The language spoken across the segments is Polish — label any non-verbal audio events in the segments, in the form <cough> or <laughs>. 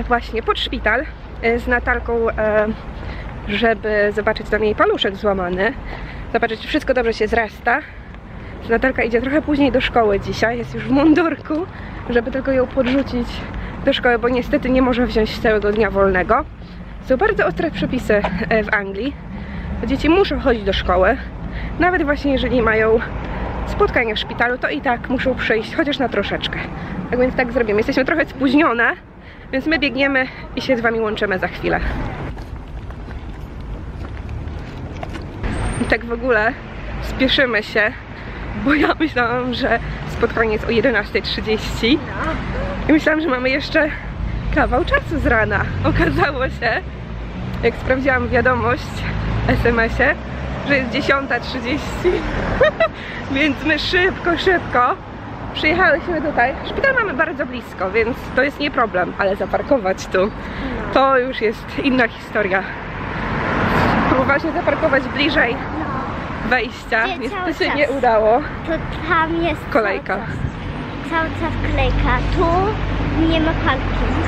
Właśnie pod szpital e, z Natalką, e, żeby zobaczyć tam jej paluszek złamany. Zobaczyć, czy wszystko dobrze się zrasta. Natalka idzie trochę później do szkoły dzisiaj, jest już w mundurku, żeby tylko ją podrzucić do szkoły, bo niestety nie może wziąć całego dnia wolnego. Są bardzo ostre przepisy e, w Anglii. Dzieci muszą chodzić do szkoły. Nawet właśnie jeżeli mają spotkanie w szpitalu, to i tak muszą przyjść, chociaż na troszeczkę. Tak więc tak zrobimy. Jesteśmy trochę spóźnione, więc my biegniemy i się z Wami łączymy za chwilę. I tak w ogóle spieszymy się, bo ja <laughs> myślałam, że spotkanie jest o 11.30 i myślałam, że mamy jeszcze kawał czasu z rana. Okazało się, jak sprawdziłam wiadomość SMS-ie, że jest 10.30 <laughs> więc my szybko, szybko przyjechałyśmy tutaj. Szpital mamy bardzo blisko, więc to jest nie problem, ale zaparkować tu to już jest inna historia. Próbowaliśmy zaparkować bliżej wejścia, Nie, niestety się czas. nie udało. To tam jest Kolejka. Cały czas, cały czas kolejka. Tu nie ma parking.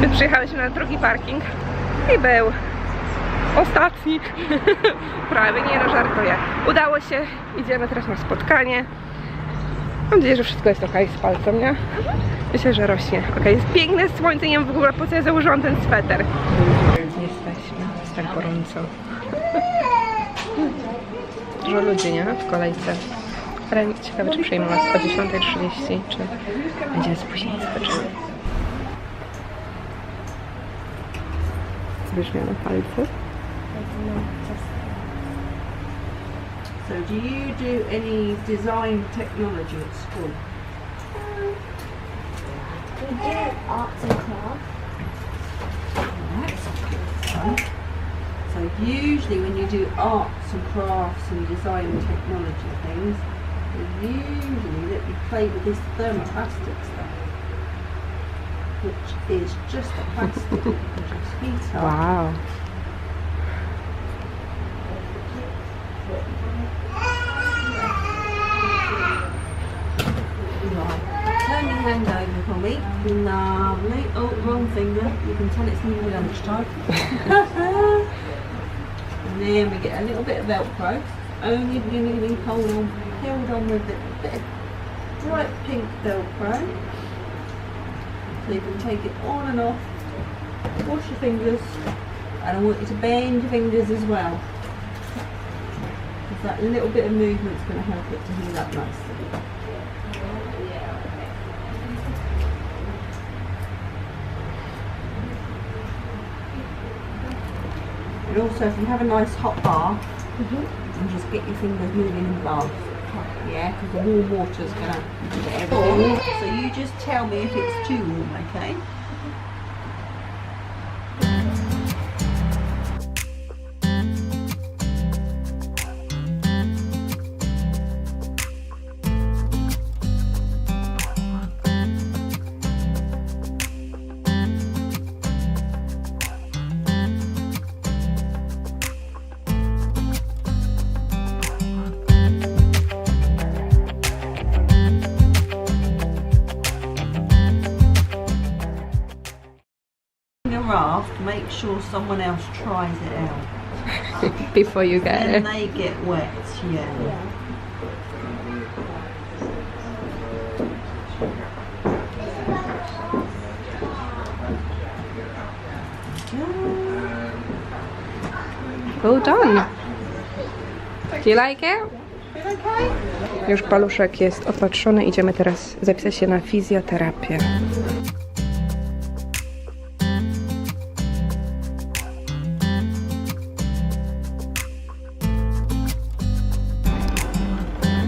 Więc przyjechałyśmy na drugi parking i był ostatni. <laughs> Prawie, nie no, żartuję. Udało się, idziemy teraz na spotkanie. Mam nadzieję, że wszystko jest ok z palcem, nie? Myślę, że rośnie. Ok, jest piękne słońce, nie wiem w ogóle po co ja założyłam ten sweter. Jesteśmy, jest tak gorąco. Dużo ludzi, nie? W kolejce. Ale ciekawe, czy przyjmą nas o 10.30, czy będzie spóźnienie skoczymy. Bierzmy na palce. So do you do any design technology at school? We do arts and crafts. That's. So usually when you do arts and crafts and design and technology things, they usually let you play with this thermoplastic stuff. Which is just a plastic that you can just heat up. Wow. Right. Turn your hand over for me. Uh, Lovely. Oh, wrong finger. You can tell it's nearly lunchtime. <laughs> and then we get a little bit of Velcro. Only really hold on, held on with a bit of bright pink Velcro. So you can take it on and off. Wash your fingers. And I want you to bend your fingers as well. Because that little bit of movement is going to help it to heal up nicely. And also, if you have a nice hot bath, mm-hmm. and just get your fingers moving in the bath. Yeah, because the warm water's gonna get everything. Oh. So you just tell me if it's too warm, okay? Someone else tries it out. <laughs> Before you get Then it. they get wet, yeah. Well done. Do you like it? Już paluszek jest opatrzony, idziemy teraz zapisać się na fizjoterapię.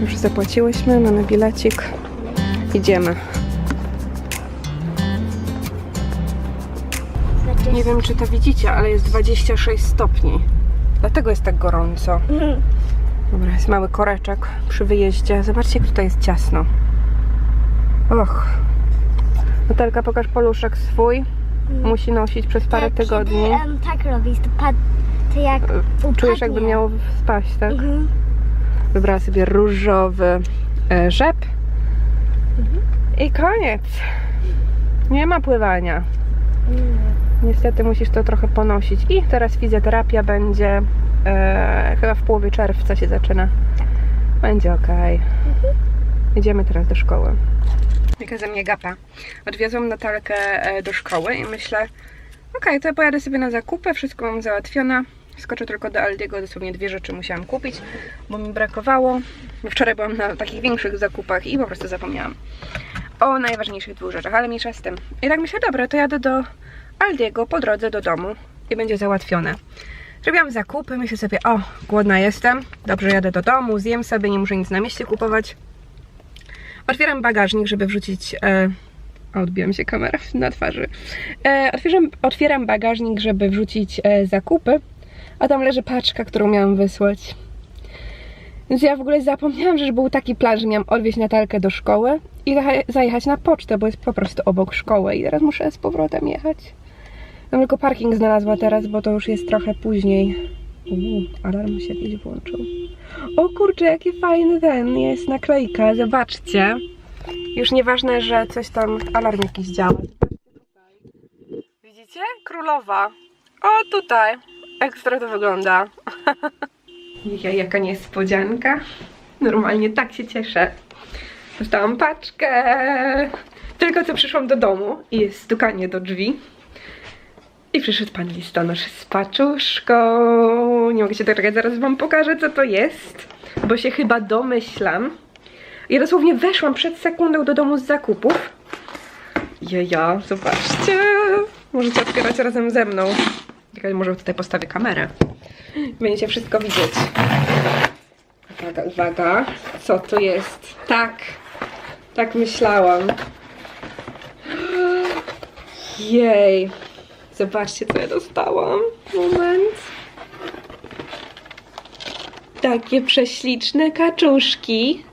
Już zapłaciłyśmy, mamy bilecik. Idziemy. Nie wiem, czy to widzicie, ale jest 26 stopni. Dlatego jest tak gorąco. Dobra, jest mały koreczek przy wyjeździe. Zobaczcie, jak tutaj jest ciasno. Och. Natalka, pokaż paluszek swój. Musi nosić przez parę Jak tygodni. Kiedy em, tak robisz, to, pad, to jak Czujesz, jakby upadnie. miało spaść, tak? Mhm. Wybrała sobie różowy e, rzep. I koniec. Nie ma pływania. Niestety musisz to trochę ponosić. I teraz fizjoterapia będzie e, chyba w połowie czerwca się zaczyna. Będzie ok. Idziemy teraz do szkoły. Jaka ze mnie gapa. Odwiozłam Natalkę e, do szkoły i myślę, okej, to ja pojadę sobie na zakupy, wszystko mam załatwione. Skoczę tylko do Aldiego, dosłownie dwie rzeczy musiałam kupić, bo mi brakowało. Bo Wczoraj byłam na takich większych zakupach i po prostu zapomniałam o najważniejszych dwóch rzeczach, ale mniejsza z tym. I tak myślę, dobra, to jadę do Aldiego po drodze do domu i będzie załatwione. Zrobiłam zakupy, myślę sobie, o, głodna jestem, dobrze, jadę do domu, zjem sobie, nie muszę nic na mieście kupować. Otwieram bagażnik, żeby wrzucić... E... o, Odbiła mi się kamera na twarzy. E, otwieram, otwieram bagażnik, żeby wrzucić e, zakupy, a tam leży paczka, którą miałam wysłać. Więc ja w ogóle zapomniałam, że był taki plan, że miałam odwieźć Natalkę do szkoły i zaje- zajechać na pocztę, bo jest po prostu obok szkoły i teraz muszę z powrotem jechać. Mam tylko parking znalazła teraz, bo to już jest trochę później. Uuu, alarm się jakiś włączył. O kurczę, jaki fajny ten jest naklejka, zobaczcie. Już nieważne, że coś tam, alarm jakiś działa. Widzicie? Królowa. O, tutaj. Ekstra to wygląda. <laughs> Ja, jaka niespodzianka. Normalnie tak się cieszę. Dostałam paczkę. Tylko co przyszłam do domu i jest stukanie do drzwi. I przyszedł pan listonosz z paczuszką. Nie mogę się doczekać, zaraz wam pokażę co to jest. Bo się chyba domyślam. Ja dosłownie weszłam przed sekundą do domu z zakupów. Jeja, zobaczcie. Możecie otwierać razem ze mną. Czekaj, może tutaj postawię kamerę. Będziecie wszystko widzieć. Uwaga, uwaga. Co to jest? Tak. Tak myślałam. Jej. Zobaczcie, co ja dostałam. Moment. Takie prześliczne kaczuszki.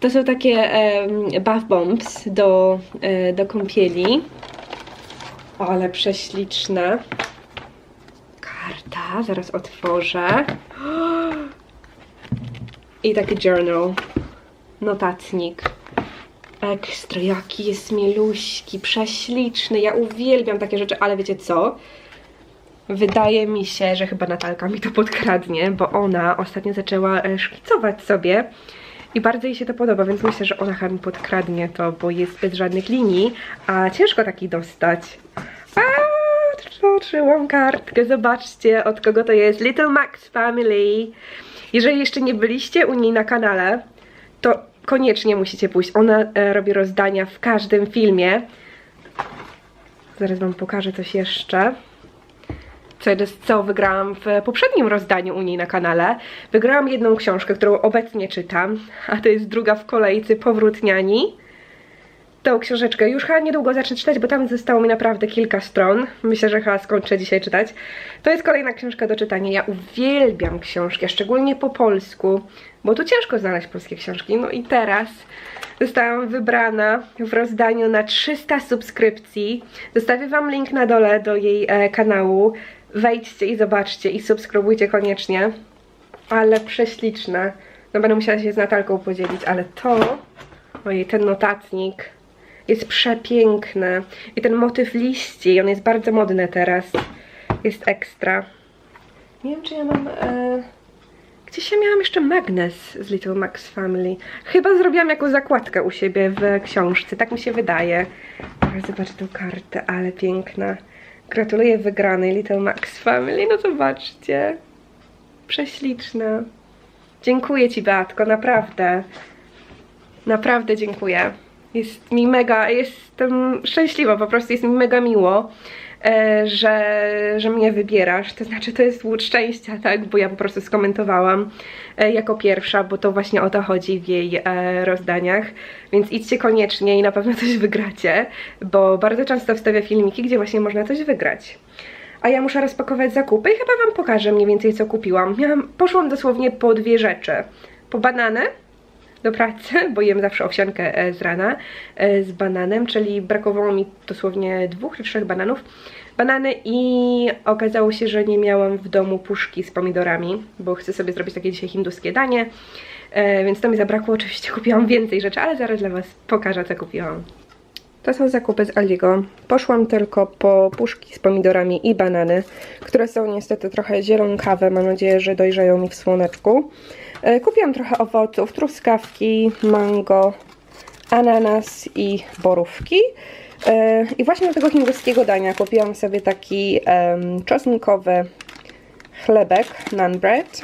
To są takie em, bath bombs do, e, do kąpieli. Ale prześliczne. Zaraz otworzę. I taki journal. Notatnik. Ekstra, jaki jest mieluśki, prześliczny. Ja uwielbiam takie rzeczy, ale wiecie co? Wydaje mi się, że chyba Natalka mi to podkradnie, bo ona ostatnio zaczęła e, szkicować sobie i bardzo jej się to podoba, więc myślę, że ona chyba mi podkradnie to, bo jest bez żadnych linii, a ciężko taki dostać. A, Otworzyłam kartkę, zobaczcie od kogo to jest. Little Max Family. Jeżeli jeszcze nie byliście u niej na kanale, to koniecznie musicie pójść. Ona e, robi rozdania w każdym filmie. Zaraz wam pokażę coś jeszcze. Co, co wygrałam w poprzednim rozdaniu u niej na kanale. Wygrałam jedną książkę, którą obecnie czytam, a to jest druga w kolejce Powrót Niani tą książeczkę już chyba niedługo zacznę czytać, bo tam zostało mi naprawdę kilka stron. Myślę, że chyba skończę dzisiaj czytać. To jest kolejna książka do czytania. Ja uwielbiam książki, szczególnie po polsku, bo tu ciężko znaleźć polskie książki. No i teraz zostałam wybrana w rozdaniu na 300 subskrypcji. Zostawię Wam link na dole do jej e, kanału. Wejdźcie i zobaczcie i subskrybujcie koniecznie. Ale prześliczne. No będę musiała się z Natalką podzielić, ale to... Ojej, ten notatnik jest przepiękny. I ten motyw liści, on jest bardzo modny teraz. Jest ekstra. Nie wiem, czy ja mam... E... Gdzieś ja miałam jeszcze magnes z Little Max Family. Chyba zrobiłam jakąś zakładkę u siebie w książce, tak mi się wydaje. Zobacz tą kartę, ale piękna. Gratuluję wygranej Little Max Family, no zobaczcie. Prześliczna. Dziękuję Ci, Beatko, naprawdę. Naprawdę dziękuję. Jest mi mega, jestem szczęśliwa, po prostu jest mi mega miło, e, że, że mnie wybierasz. To znaczy, to jest łód szczęścia, tak? Bo ja po prostu skomentowałam e, jako pierwsza, bo to właśnie o to chodzi w jej e, rozdaniach. Więc idźcie koniecznie i na pewno coś wygracie, bo bardzo często wstawia filmiki, gdzie właśnie można coś wygrać. A ja muszę rozpakować zakupy i chyba Wam pokażę mniej więcej co kupiłam. Miałam, poszłam dosłownie po dwie rzeczy. Po banany do pracy, <laughs> bo jem zawsze owsiankę e, z rana e, z bananem, czyli brakowało mi dosłownie dwóch czy trzech bananów. Banany i okazało się, że nie miałam w domu puszki z pomidorami, bo chcę sobie zrobić takie dzisiaj hinduskie danie, e, więc to mi zabrakło. Oczywiście <laughs> kupiłam więcej rzeczy, ale zaraz dla Was pokażę co kupiłam. To są zakupy z Aldigo. Poszłam tylko po puszki z pomidorami i banany, które są niestety trochę zielonkawe. Mam nadzieję, że dojrzeją mi w słoneczku. E, Kupiłam trochę owoców, truskawki, mango, ananas i borówki. E, I właśnie do tego hinduskiego dania kupiłam sobie taki czosnkowy chlebek, naan bread.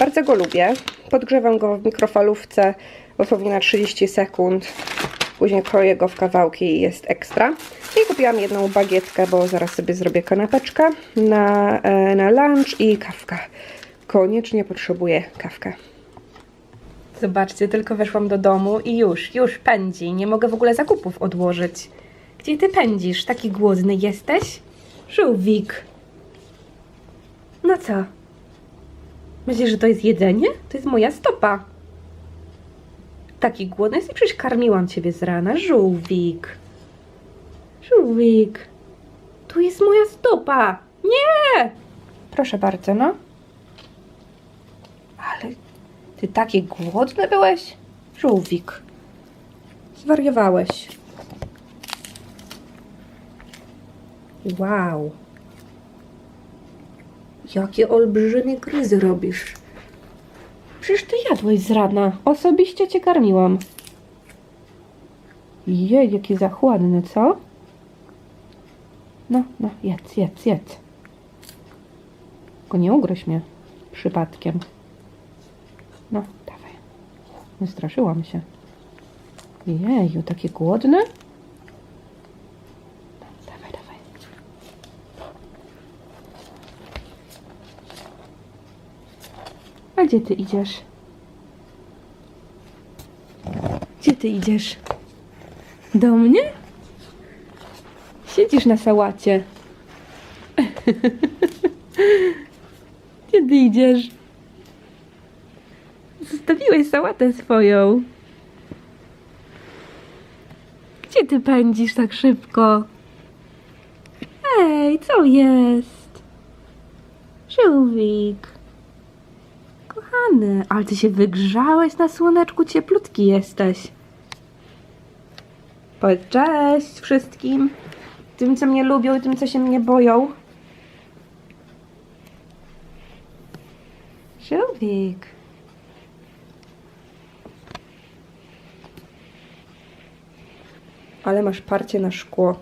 Bardzo go lubię. Podgrzewam go w mikrofalówce dosłownie na 30 sekund. Później kroję go w kawałki i jest ekstra. I kupiłam jedną bagietkę, bo zaraz sobie zrobię kanapeczkę na, e, na lunch i kawkę. Koniecznie potrzebuję kawkę. Zobaczcie, tylko weszłam do domu i już, już pędzi. Nie mogę w ogóle zakupów odłożyć. Gdzie ty pędzisz? Taki głodny jesteś? Żółwik. No co? Myślisz, że to jest jedzenie? To jest moja stopa. Taki głodny jesteś? Przecież karmiłam ciebie z rana. Żółwik. Żółwik. Tu jest moja stopa. Nie! Proszę bardzo, no. Ale ty taki głodny byłeś? Żółwik. Zwariowałeś. Wow. Jakie olbrzymie gryzy robisz. Przecież ty jadłeś z rana. Osobiście cię karmiłam. Jej, jaki zachładny, co? No, no, jedz, jedz, jedz. Tylko nie ugryź mnie przypadkiem. Wystraszyłam się. Jeju, takie głodne? Dawaj, dawaj. A gdzie ty idziesz? Gdzie ty idziesz? Do mnie? Siedzisz na sałacie. <laughs> Gdzie ty idziesz? Sałatę swoją. Gdzie ty pędzisz tak szybko? Ej, co jest? Żółwik. Kochany, ale ty się wygrzałeś na słoneczku, cieplutki jesteś. Powiedz cześć wszystkim. Tym, co mnie lubią i tym, co się mnie boją. Żółwik. Ale masz parcie na szkło.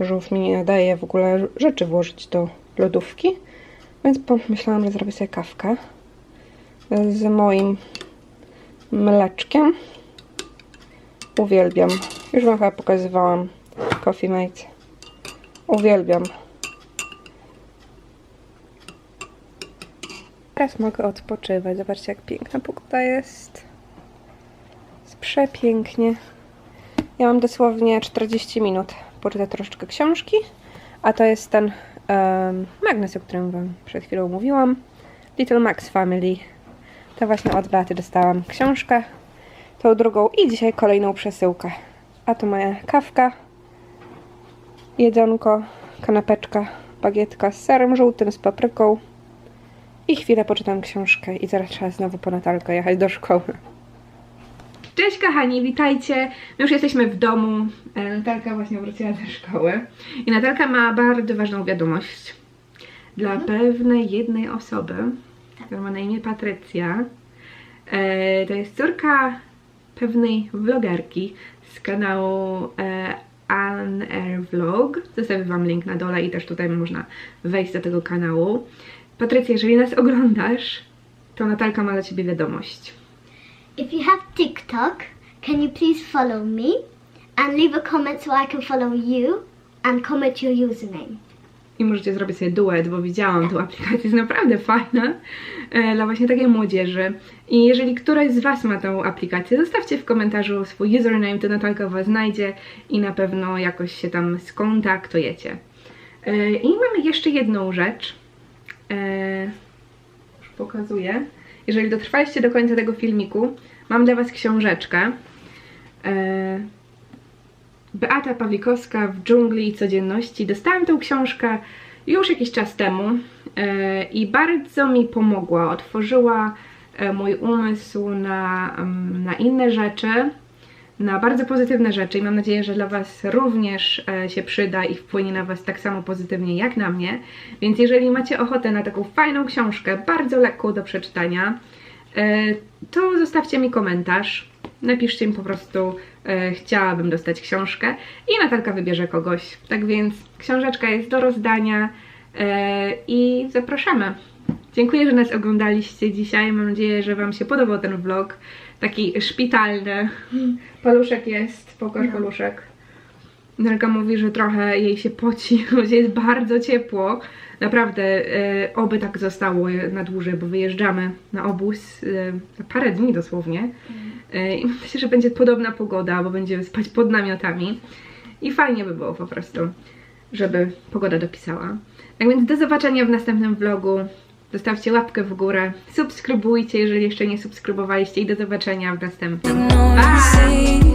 Żółw mi nie nadaje w ogóle rzeczy włożyć do lodówki, więc pomyślałam, że zrobię sobie kawkę z moim mleczkiem. Uwielbiam. Już wam chyba pokazywałam Coffee Mate. Uwielbiam. Teraz mogę odpoczywać. Zobaczcie, jak piękna pogoda jest. Jest przepięknie. Ja mam dosłownie 40 minut. Poczytać troszeczkę książki. A to jest ten um, magnes, o którym wam przed chwilą mówiłam. Little Max Family. To właśnie od Beaty dostałam książkę. Tą drugą i dzisiaj kolejną przesyłkę. A to moja kawka, jedzonko, kanapeczka, bagietka z serem żółtym, z papryką. I chwilę poczytam książkę i zaraz trzeba znowu po Natalkę jechać do szkoły. Cześć kochani, witajcie. My już jesteśmy w domu. E, Natalka właśnie wróciła ze szkoły. I Natalka ma bardzo ważną wiadomość. Dla pewnej jednej osoby, która ma na imię Patrycja. E, to jest córka pewnej vlogerki z kanału e, An Air Vlog. Zostawię Wam link na dole i też tutaj można wejść do tego kanału. Patrycja, jeżeli nas oglądasz, to Natalka ma dla Ciebie wiadomość. If you have TikTok, can you please follow me and leave a comment so I can follow you and comment your username? I możecie zrobić sobie duet, bo widziałam tą aplikację, jest naprawdę fajna e, dla właśnie takiej młodzieży. I jeżeli któraś z Was ma tą aplikację, zostawcie w komentarzu swój username, to Natalka Was znajdzie i na pewno jakoś się tam skontaktujecie. E, I mamy jeszcze jedną rzecz. E, już pokazuję. Jeżeli dotrwaliście do końca tego filmiku, mam dla Was książeczkę. E, Beata Pawlikowska w dżungli i codzienności. Dostałam tę książkę już jakiś czas temu e, i bardzo mi pomogła. Otworzyła e, mój umysł na, em, na inne rzeczy, na bardzo pozytywne rzeczy i mam nadzieję, że dla Was również e, się przyda i wpłynie na Was tak samo pozytywnie jak na mnie. Więc jeżeli macie ochotę na taką fajną książkę, bardzo lekką do przeczytania, e, to zostawcie mi komentarz. Napiszcie mi po prostu, e, chciałabym dostać książkę i Natalka wybierze kogoś. Tak więc książeczka jest do rozdania i zapraszamy. Dziękuję, że nas oglądaliście dzisiaj. Mam nadzieję, że Wam się podobał ten vlog. Taki szpitalny. Paluszek jest, pokaż No. paluszek. Nelka mówi, że trochę jej się poci, <laughs> bo jest bardzo ciepło. Naprawdę, e, oby tak zostało na dłużej, bo wyjeżdżamy na obóz e, za parę dni dosłownie. E, I myślę, że będzie podobna pogoda, bo będziemy spać pod namiotami. I fajnie by było po prostu, żeby pogoda dopisała. Tak więc do zobaczenia w następnym vlogu. Zostawcie łapkę w górę, subskrybujcie, jeżeli jeszcze nie subskrybowaliście i do zobaczenia w następnym. know